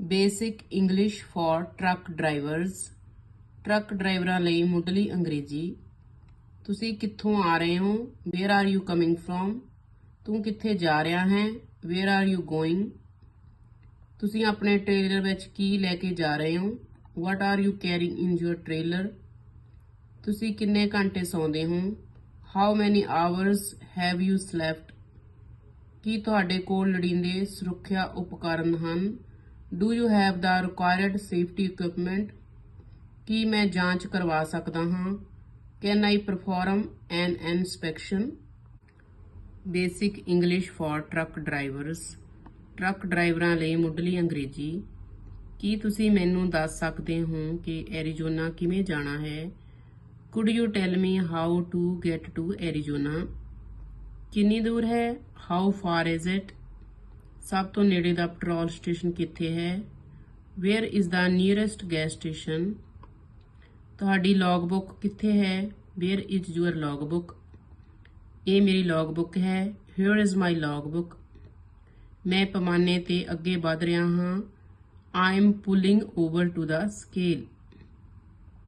Basic English for truck drivers. Truck ਡਰਾਈਵਰਾਂ ਲਈ ਮੁੱਢਲੀ ਅੰਗਰੇਜ਼ੀ। ਤੁਸੀਂ ਕਿੱਥੋਂ ਆ ਰਹੇ ਹੋ? Where are you coming from ਤੂੰ ਕਿੱਥੇ ਜਾ ਰਿਹਾ ਹੈ? ਵੇਅਰ ਆਰ ਯੂ ਗੋਇੰਗ ਤੁਸੀਂ ਆਪਣੇ ਟ੍ਰੇਲਰ ਵਿੱਚ ਕੀ ਲੈ ਕੇ ਜਾ ਰਹੇ ਹੋ? What are you carrying in your trailer ਤੁਸੀਂ ਕਿੰਨੇ ਘੰਟੇ ਸੌਂਦੇ ਹੋ? How many hours have you slept ਕੀ ਤੁਹਾਡੇ ਕੋਲ ਲੋੜੀਂਦੇ ਸੁਰੱਖਿਆ ਉਪਕਰਨ ਹਨ? Do you have the required safety equipment ਕੀ ਮੈਂ ਜਾਂਚ ਕਰਵਾ ਸਕਦਾ ਹਾਂ? Can I perform an inspection basic English for truck drivers truck ਡਰਾਈਵਰਾਂ ਲਈ ਮੁੱਢਲੀ ਅੰਗਰੇਜ਼ੀ। ਕੀ ਤੁਸੀਂ ਮੈਨੂੰ ਦੱਸ ਸਕਦੇ ਹੋ ਕਿ ਐਰੀਜ਼ੋਨਾ ਕਿਵੇਂ ਜਾਣਾ ਹੈ? Could you tell me how to get to Arizona ਕਿੰਨੀ ਦੂਰ ਹੈ? ਹਾਊ ਫਾਰ ਇਜ਼ ਇਟ ਸਭ ਤੋਂ ਨੇੜੇ ਦਾ ਪੈਟਰੋਲ ਸਟੇਸ਼ਨ ਕਿੱਥੇ ਹੈ? Where is the nearest gas station ਤੁਹਾਡੀ ਲੌਗ ਬੁੱਕ ਕਿੱਥੇ ਹੈ? Where is your log book ਇਹ ਮੇਰੀ ਲੌਗ ਬੁੱਕ ਹੈ। Here is my log book ਮੈਂ ਪੈਮਾਨੇ ਤੇ ਅੱਗੇ ਵਧ ਰਿਹਾ ਹਾਂ। I am pulling over to the scale